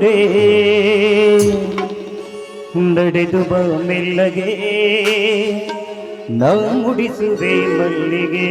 ಹುಡುಗುರೇ ನಡೆದು ಬಾ ಮೆಲ್ಲಗೆ ನಾವು ಮುಡಿಸುವೆ ಮಲ್ಲಿಗೆ.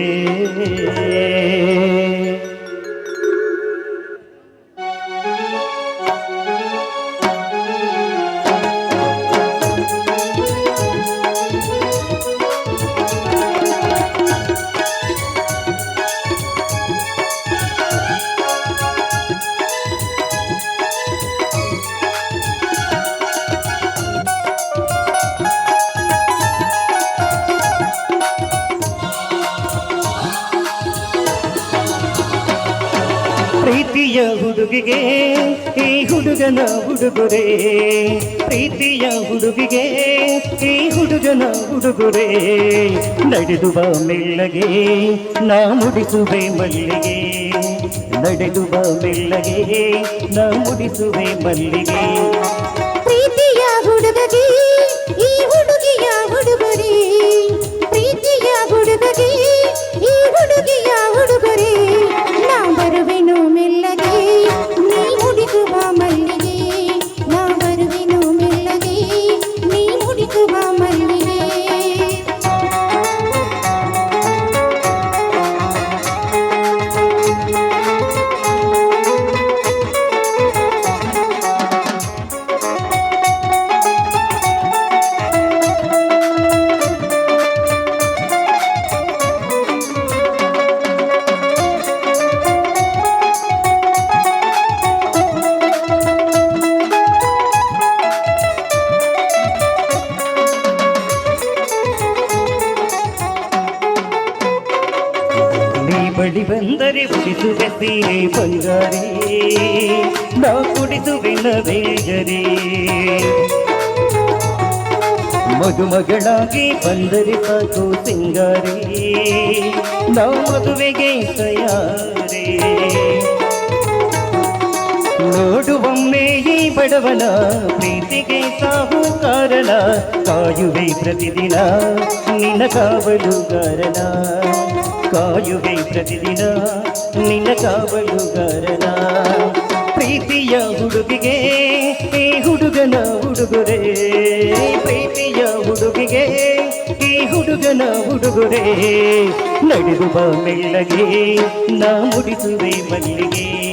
ಪ್ರೀತಿಯ ಹುಡುಗಿಗೆ, ಈ ಹುಡುಗನ ಹುಡುಗುರೆ ಪ್ರೀತಿಯ ಹುಡುಗಿಗೆ, ಈ ಹುಡುಗನ ಹುಡುಗುರೆ ನಡೆದು ಬಾ ಮೆಲ್ಲಗೆ, ನಾ ಮುಡಿಸುವೆ ಮಲ್ಲಿಗೆ. ನಡೆದು ಬಾ ಮೆಲ್ಲಗೆ, ನಾ ಮುಡಿಸುವೆ ಮಲ್ಲಿಗೆ. ಪ್ರೀತಿಯ ಹುಡುಗಗೆ, ಈ ಹುಡುಗಿಯ ಹುಡುಗರೇ ಬಳಿ ಬಂದರೆ ಉಡಿಸುವೆ ಸೀರೆ ಬಂಗಾರಿ. ನಾವು ಕುಡಿಸುವೆ ನವೇಗರಿ ಮದುಮಗಳಾಗಿ ಬಂದರೆ ಸಾಕು ಸಿಂಗಾರಿ. ನಾವು ಮದುವೆಗೆ ತಯಾರಿ. ನೋಡುವೊಮ್ಮೆ ಈ ಬಡವನ ಪ್ರೀತಿಗೆ ಸಾವು ಕಾರಣ ಕಾಯುವೆ ಪ್ರತಿದಿನ ನಿನ್ನ ಕಾವಲುಗಾರನ. ಕಾಯುವೆ ಪ್ರತಿದಿನ, ನಿನ್ನ ಕಾವಲುಗಾರನ ಪ್ರೀತಿಯ ಹುಡುಗಿಗೆ, ಈ ಹುಡುಗನ ಹುಡುಗುರೆ ಪ್ರೀತಿಯ ಹುಡುಗಿಗೆ, ಈ ಹುಡುಗನ ಉಡುಗೊರೆ. ನಡೆದು ಬಾ ಮೆಲ್ಲಗೆ, ನಾ ಮುಡಿಸುವೆ ಮಲ್ಲಿಗೆ.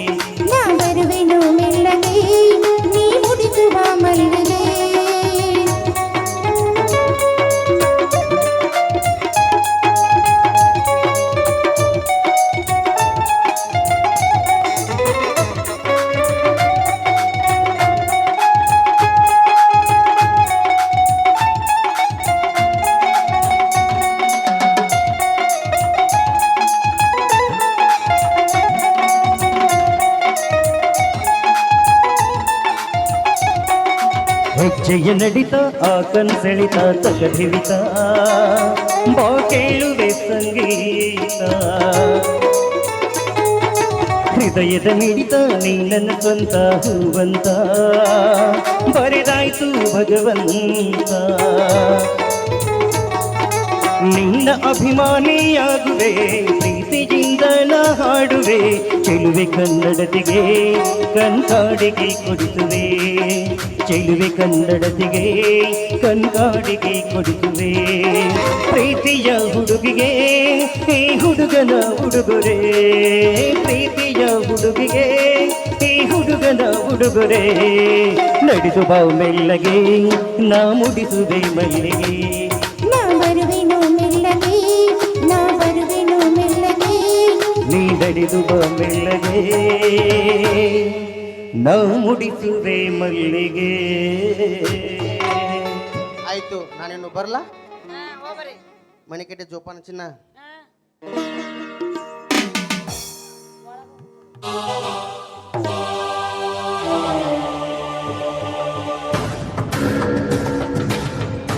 ಹೆಜ್ಜೆಯ ನಡಿತ ಆ ಕನ್ಸೆಳಿತ ತಗದಿವಿತ ಬಾ ಕೇಳುವೆ ಸಂಗೀತ ಹೃದಯದ ಮಿಡಿತ ನೀ ನನ್ನ ಸ್ವಂತ ಹೂವಂತ ಬರೆದಾಯ್ತು ಭಗವಂತ ನಿನ್ನ ಅಭಿಮಾನಿಯಾಗುವೆ ಪ್ರೀತಿಯಿಂದ ನಾ ಹಾಡುವೆ, ಚೆಲುವೆ ಕನ್ನಡತಿಗೆ ಕನ್ಕಾಡಿಗೆ ಕೊಡಿಸುವೆ. ಚೆಲುವೆ ಕನ್ನಡತಿಗೆ ಕನ್ಕಾಡಿಗೆ ಕೊಡಿಸುವೆ. ಪ್ರೀತಿಯ ಹುಡುಗಿಗೆ, ಈ ಹುಡುಗನ ಉಡುಗೊರೆ. ಪ್ರೀತಿಯ ಹುಡುಗಿಗೆ, ಈ ಹುಡುಗನ ಉಡುಗೊರೆ. ನಡೆದು ಬಾವು ಮೆಲ್ಲಗೆ, ನಾ ಮುಡಿಸುವೆ ಮಲ್ಲಿಗೆ. ನಡೆದುವ ಮೆಲ್ಲಗೆ ನಾ ಮುಡಿಸುವೆ ಮಲ್ಲಿಗೆ. ಆಯ್ತು ನಾನೇನು ಬರಲ್ಲ ಮನೆ ಕೆಟ್ಟ ಜೋಪಾನ ಚಿನ್ನ.